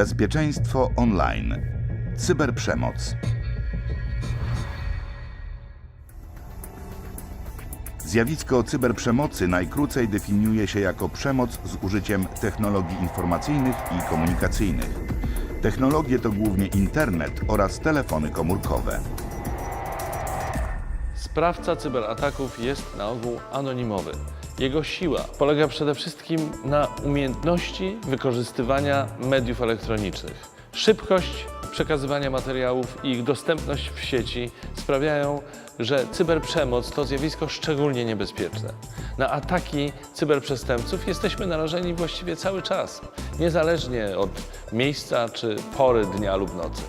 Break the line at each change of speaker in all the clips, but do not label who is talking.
Bezpieczeństwo online. Cyberprzemoc. Zjawisko cyberprzemocy najkrócej definiuje się jako przemoc z użyciem technologii informacyjnych i komunikacyjnych. Technologie to głównie internet oraz telefony komórkowe.
Sprawca cyberataków jest na ogół anonimowy. Jego siła polega przede wszystkim na umiejętności wykorzystywania mediów elektronicznych. Szybkość przekazywania materiałów i ich dostępność w sieci sprawiają, że cyberprzemoc to zjawisko szczególnie niebezpieczne. Na ataki cyberprzestępców jesteśmy narażeni właściwie cały czas, niezależnie od miejsca czy pory dnia lub nocy.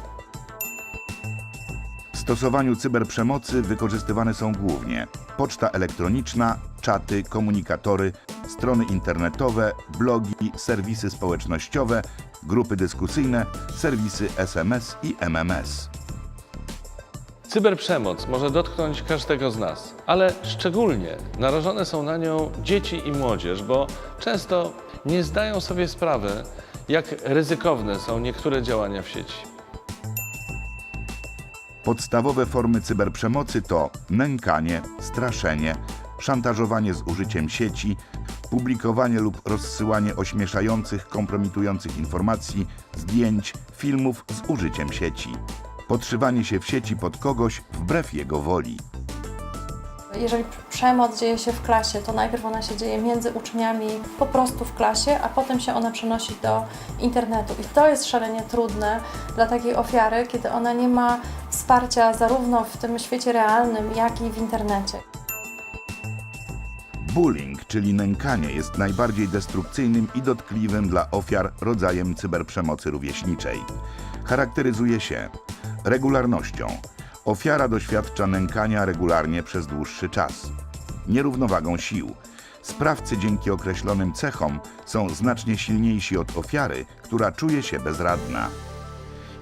Stosowaniu cyberprzemocy wykorzystywane są głównie poczta elektroniczna, czaty, komunikatory, strony internetowe, blogi, serwisy społecznościowe, grupy dyskusyjne, serwisy SMS i MMS.
Cyberprzemoc może dotknąć każdego z nas, ale szczególnie narażone są na nią dzieci i młodzież, bo często nie zdają sobie sprawy, jak ryzykowne są niektóre działania w sieci.
Podstawowe formy cyberprzemocy to nękanie, straszenie, szantażowanie z użyciem sieci, publikowanie lub rozsyłanie ośmieszających, kompromitujących informacji, zdjęć, filmów z użyciem sieci, podszywanie się w sieci pod kogoś wbrew jego woli.
Jeżeli przemoc dzieje się w klasie, to najpierw ona się dzieje między uczniami po prostu w klasie, a potem się ona przenosi do internetu. I to jest szalenie trudne dla takiej ofiary, kiedy ona nie ma wsparcia zarówno w tym świecie realnym, jak i w internecie.
Bullying, czyli nękanie, jest najbardziej destrukcyjnym i dotkliwym dla ofiar rodzajem cyberprzemocy rówieśniczej. Charakteryzuje się regularnością. Ofiara doświadcza nękania regularnie przez dłuższy czas. Nierównowagą sił. Sprawcy dzięki określonym cechom są znacznie silniejsi od ofiary, która czuje się bezradna.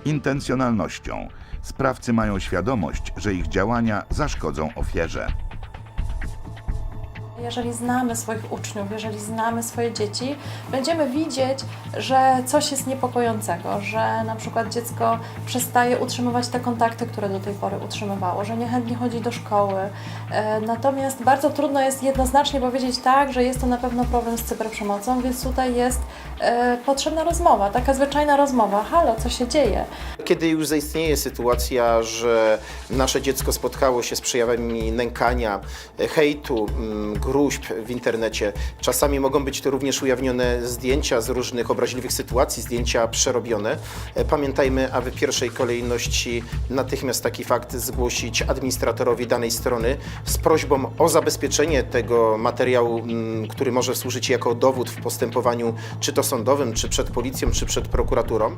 Intencjonalnością. Sprawcy mają świadomość, że ich działania zaszkodzą ofierze.
Jeżeli znamy swoich uczniów, jeżeli znamy swoje dzieci, będziemy widzieć, że coś jest niepokojącego, że na przykład dziecko przestaje utrzymywać te kontakty, które do tej pory utrzymywało, że niechętnie chodzi do szkoły. E, Natomiast bardzo trudno jest jednoznacznie powiedzieć tak, że jest to na pewno problem z cyberprzemocą, więc tutaj jest e, potrzebna rozmowa, taka zwyczajna rozmowa. Halo, co się dzieje?
Kiedy już zaistnieje sytuacja, że nasze dziecko spotkało się z przejawami nękania, e, hejtu, gruźb w internecie, czasami mogą być to również ujawnione zdjęcia z różnych obraźliwych sytuacji, zdjęcia przerobione. E, Pamiętajmy, aby w pierwszej kolejności natychmiast taki fakt zgłosić administratorowi danej strony z prośbą o zabezpieczenie tego materiału, mm, który może służyć jako dowód w postępowaniu czy to sądowym, czy przed policją, czy przed prokuraturą.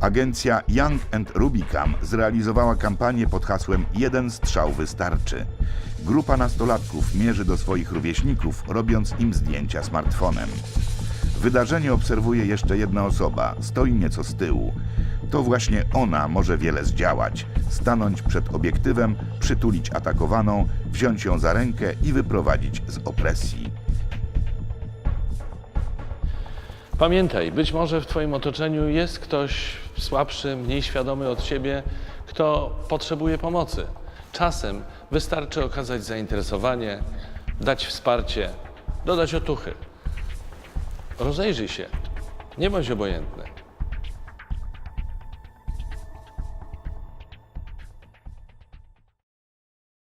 Agencja Young and Rubicam zrealizowała kampanię pod hasłem Jeden strzał wystarczy. Grupa nastolatków mierzy do swoich rówieśników, robiąc im zdjęcia smartfonem. Wydarzenie obserwuje jeszcze jedna osoba, stoi nieco z tyłu. To właśnie ona może wiele zdziałać. Stanąć przed obiektywem, przytulić atakowaną, wziąć ją za rękę i wyprowadzić z opresji.
Pamiętaj, być może w Twoim otoczeniu jest ktoś słabszy, mniej świadomy od Ciebie, kto potrzebuje pomocy. Czasem wystarczy okazać zainteresowanie, dać wsparcie, dodać otuchy. Rozejrzyj się, nie bądź obojętny.